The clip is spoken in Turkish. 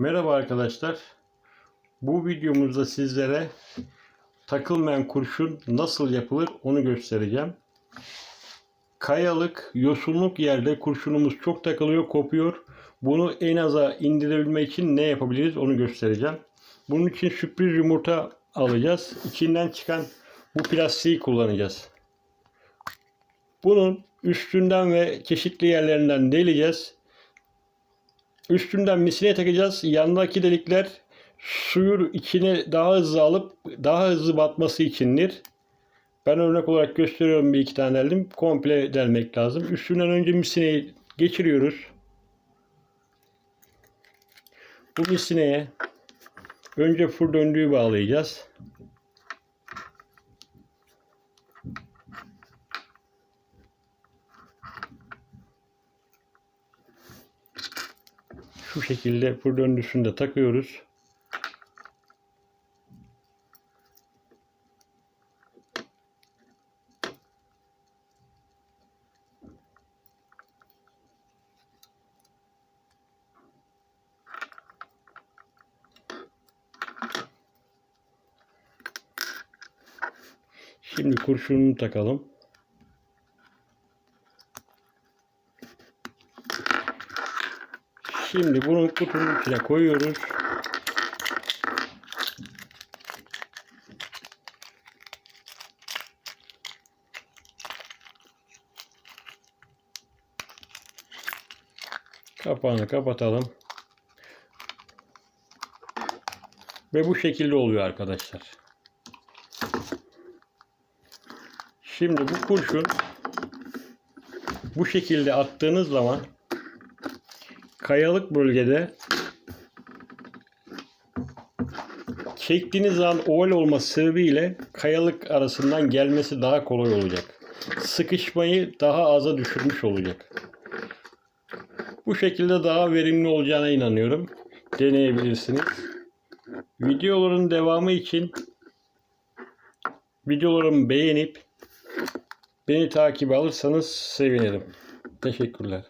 Merhaba arkadaşlar. Bu videomuzda sizlere takılmayan kurşun nasıl yapılır onu göstereceğim. Kayalık, yosunluk yerde kurşunumuz çok takılıyor, kopuyor. Bunu en aza indirebilmek için ne yapabiliriz onu göstereceğim. Bunun için sürpriz yumurta alacağız. İçinden çıkan bu plastiği kullanacağız. Bunun üstünden ve çeşitli yerlerinden deleceğiz. Üstünden misine takacağız. Yanındaki delikler suyu içine daha hızlı alıp daha hızlı batması içindir. Ben örnek olarak gösteriyorum bir iki tane deldim. Komple delmek lazım. Üstünden önce misineyi geçiriyoruz. Bu misineye önce fır döndüğü bağlayacağız. Şu şekilde fır döndüsünü de takıyoruz. Şimdi kurşununu takalım. Şimdi bunu kutunun içine koyuyoruz. Kapağını kapatalım. Ve bu şekilde oluyor arkadaşlar. Şimdi bu kurşun bu şekilde attığınız zaman kayalık bölgede çektiğiniz zaman oval olması sebebiyle kayalık arasından gelmesi daha kolay olacak. Sıkışmayı daha aza düşürmüş olacak. Bu şekilde daha verimli olacağına inanıyorum. Deneyebilirsiniz. Videoların devamı için videolarımı beğenip beni takip alırsanız sevinirim. Teşekkürler.